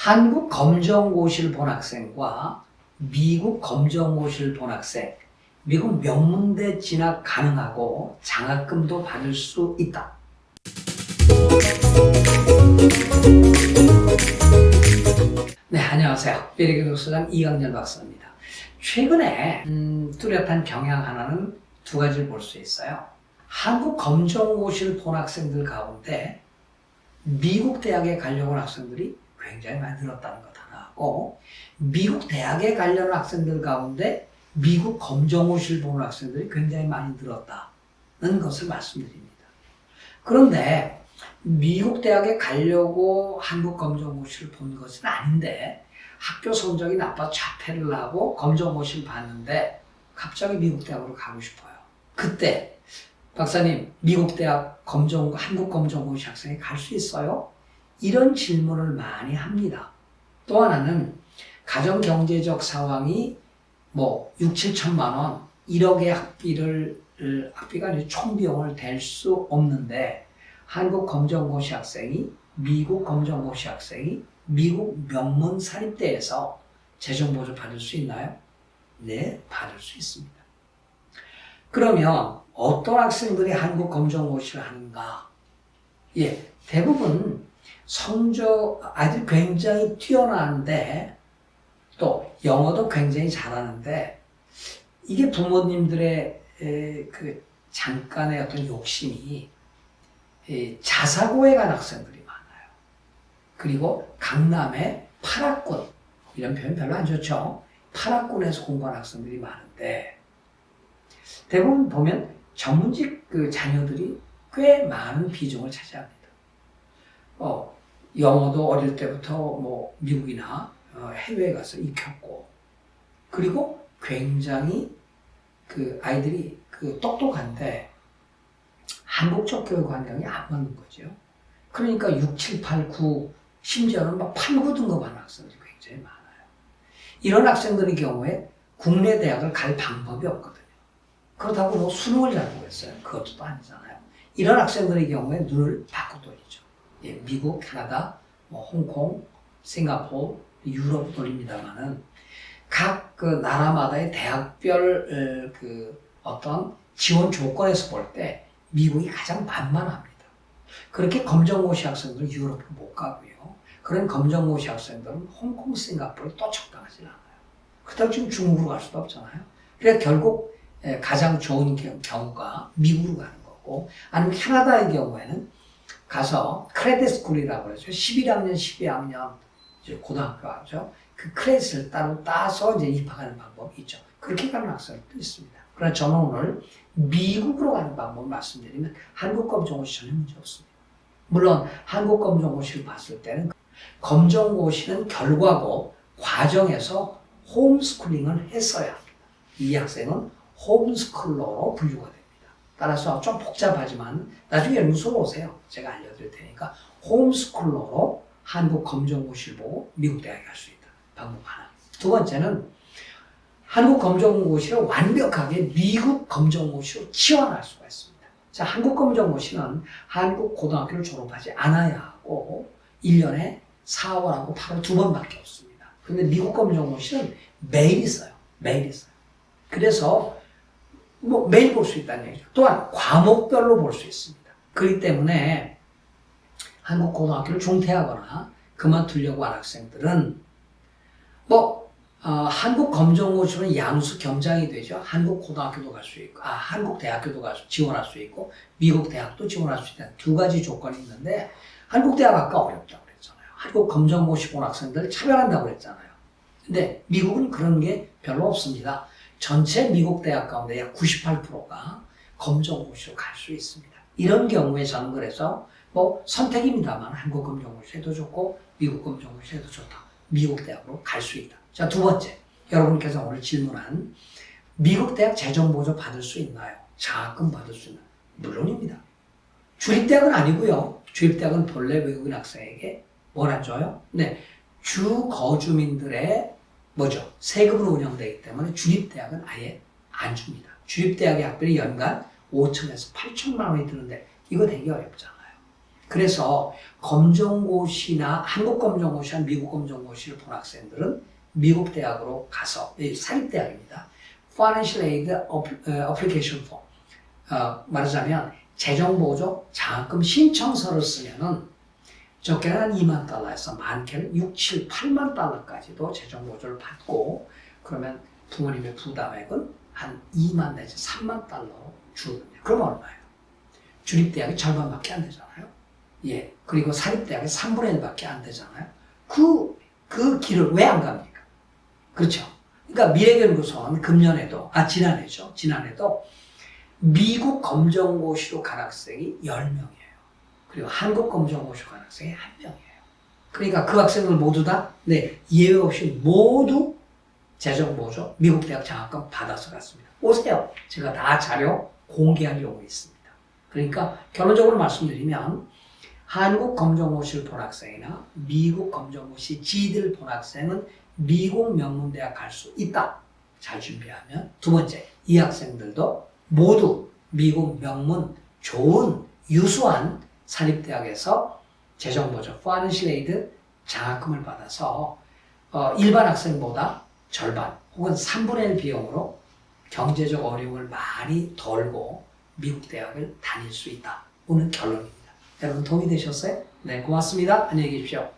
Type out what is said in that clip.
한국 검정고시를 본 학생과 미국 검정고시를 본 학생, 미국 명문대 진학 가능하고 장학금도 받을 수 있다. 네, 안녕하세요. 미래교 독서장 이강렬 박사입니다. 최근에 음, 뚜렷한 경향 하나는 두 가지를 볼 수 있어요. 한국 검정고시를 본 학생들 가운데 미국 대학에 가려고 하는 학생들이 굉장히 많이 늘었다는 것 하나고 미국 대학에 가려는 학생들 가운데 미국 검정고시를 보는 학생들이 굉장히 많이 늘었다는 것을 말씀드립니다. 그런데 미국 대학에 가려고 한국 검정고시를 본 것은 아닌데 학교 성적이 나빠 자퇴를 하고 검정고시를 봤는데 갑자기 미국 대학으로 가고 싶어요. 그때 박사님 미국 대학 검정 한국 검정고시 학생이 갈 수 있어요? 이런 질문을 많이 합니다. 또 하나는 가정 경제적 상황이 뭐 6, 7천만 원 1억의 학비를 학비가 아니라 총 비용을 댈 수 없는데 한국 검정고시 학생이 미국 검정고시 학생이 미국 명문 사립대에서 재정 보조 받을 수 있나요? 네, 받을 수 있습니다. 그러면 어떤 학생들이 한국 검정고시를 하는가? 예, 대부분 성적 아주 굉장히 뛰어나는데 또 영어도 굉장히 잘하는데 이게 부모님들의 에, 그 잠깐의 어떤 욕심이 이 자사고에 간 학생들이 많아요. 그리고 강남의 파락군 이런 표현 별로 안 좋죠. 파락군에서 공부한 학생들이 많은데 대부분 보면 전문직 그 자녀들이 꽤 많은 비중을 차지합니다. 어, 영어도 어릴 때부터 뭐 미국이나 어, 해외에 가서 익혔고 그리고 굉장히 그 아이들이 그 똑똑한데 한국적 교육 환경이 안 맞는 거죠. 그러니까 6, 7, 8, 9 심지어는 막 8, 9 등급하는 학생들이 굉장히 많아요. 이런 학생들의 경우에 국내 대학을 갈 방법이 없거든요. 그렇다고 뭐 수능을 잘 보겠어요. 그것도 또 아니잖아요. 이런 학생들의 경우에 눈을 바꿔 돌리죠. 예, 미국, 캐나다, 뭐 홍콩, 싱가포르, 유럽 돌립니다만은 각 그 나라마다의 대학별 어, 그 어떤 지원 조건에서 볼 때 미국이 가장 만만합니다. 그렇게 검정고시 학생들은 유럽을 못 가고요. 그런 검정고시 학생들은 홍콩, 싱가포르에 또 적당하지 않아요. 그렇다고 지금 중국으로 갈 수도 없잖아요. 그래서 결국 에, 가장 좋은 겨- 경우가 미국으로 가는 거고 아니면 캐나다의 경우에는 가서 크레딧 스쿨이라고 그러죠. 11학년, 12학년 이제 고등학교 하죠. 그 크레딧을 따로 따서 이제 입학하는 방법이 있죠. 그렇게 가는 학생들도 있습니다. 그러나 저는 오늘 미국으로 가는 방법을 말씀드리면 한국 검정고시 전혀 문제 없습니다. 물론 한국 검정고시를 봤을 때는 검정고시는 결과고 과정에서 홈스쿨링을 했어야 합니다. 이 학생은 홈스쿨러로 분류가 됩니다. 따라서 좀 복잡하지만 나중에 연구소로 오세요. 제가 알려드릴 테니까 홈스쿨러로 한국 검정고시를 보고 미국 대학에 갈 수 있다. 방법 하나. 두 번째는 한국 검정고시를 완벽하게 미국 검정고시로 지원할 수가 있습니다. 자, 한국 검정고시는 한국 고등학교를 졸업하지 않아야 하고 1년에 4월하고 8월 두 번밖에 없습니다. 근데 미국 검정고시는 매일 있어요. 매일 있어요. 그래서 뭐 매일 볼 수 있다는 얘기죠. 또한 과목별로 볼 수 있습니다. 그렇기 때문에 한국 고등학교를 중퇴하거나 그만두려고 하는 학생들은 뭐 어, 한국 검정고시는 양수 겸장이 되죠. 한국 고등학교도 갈 수 있고, 아 한국 대학교도 갈 수, 지원할 수 있고, 미국 대학도 지원할 수 있다는 두 가지 조건이 있는데 한국 대학 아까 어렵다고 그랬잖아요. 한국 검정고시 본 학생들 차별한다고 그랬잖아요. 근데 미국은 그런 게 별로 없습니다. 전체 미국 대학 가운데 약 98%가 검정고시로 갈 수 있습니다. 이런 경우에 저는 그래서 뭐 선택입니다만 한국 검정고시 해도 좋고 미국 검정고시 해도 좋다. 미국 대학으로 갈 수 있다. 자, 두 번째. 여러분께서 오늘 질문한 미국 대학 재정 보조 받을 수 있나요? 장학금 받을 수 있나요? 물론입니다. 주립대학은 아니고요. 주립대학은 본래 외국인 학생에게 뭘안 줘요? 네. 주 거주민들의 뭐죠? 세금으로 운영되기 때문에 주립대학은 아예 안 줍니다. 주립대학의 학비는 연간 5천에서 8천만 원이 드는데 이거 되게 어렵잖아요. 그래서 검정고시나 한국 검정고시나 미국 검정고시를 본 학생들은 미국 대학으로 가서 이 사립대학입니다. Financial Aid Application Form 어, 말하자면 재정보조 장학금 신청서를 쓰면은 적게는 한 2만 달러에서 많게는 6, 7, 8만 달러까지도 재정 보조를 받고 그러면 부모님의 부담액은 한 2만 내지 3만 달러 주거든요. 그럼 얼마예요? 주립대학이 절반밖에 안 되잖아요. 예. 그리고 사립대학이 3분의 1밖에 안 되잖아요. 그, 그 길을 왜 안 갑니까? 그렇죠. 그러니까 미래연구소는 금년에도, 아, 지난해죠. 지난해도 미국 검정고시로 간 학생이 10명이에요. 그리고 한국 검정고시로 간 학생이 1명이에요. 그러니까 그 학생들 모두 다, 네, 예외 없이 모두 재정 보조 미국 대학 장학금 받아서 갔습니다. 오세요. 제가 다 자료 공개하려고 있습니다. 그러니까 결론적으로 말씀드리면 한국 검정고시를 본 학생이나 미국 검정고시 지들 본 학생은 미국 명문대학 갈 수 있다. 잘 준비하면 두 번째 이 학생들도 모두 미국 명문 좋은 유수한 사립대학에서 재정보조 에이드 장학금을 받아서 어, 일반 학생보다 절반 혹은 3분의 1 비용으로 경제적 어려움을 많이 덜고 미국 대학을 다닐 수 있다. 오늘 결론입니다. 여러분 도움이 되셨어요? 네, 고맙습니다. 안녕히 계십시오.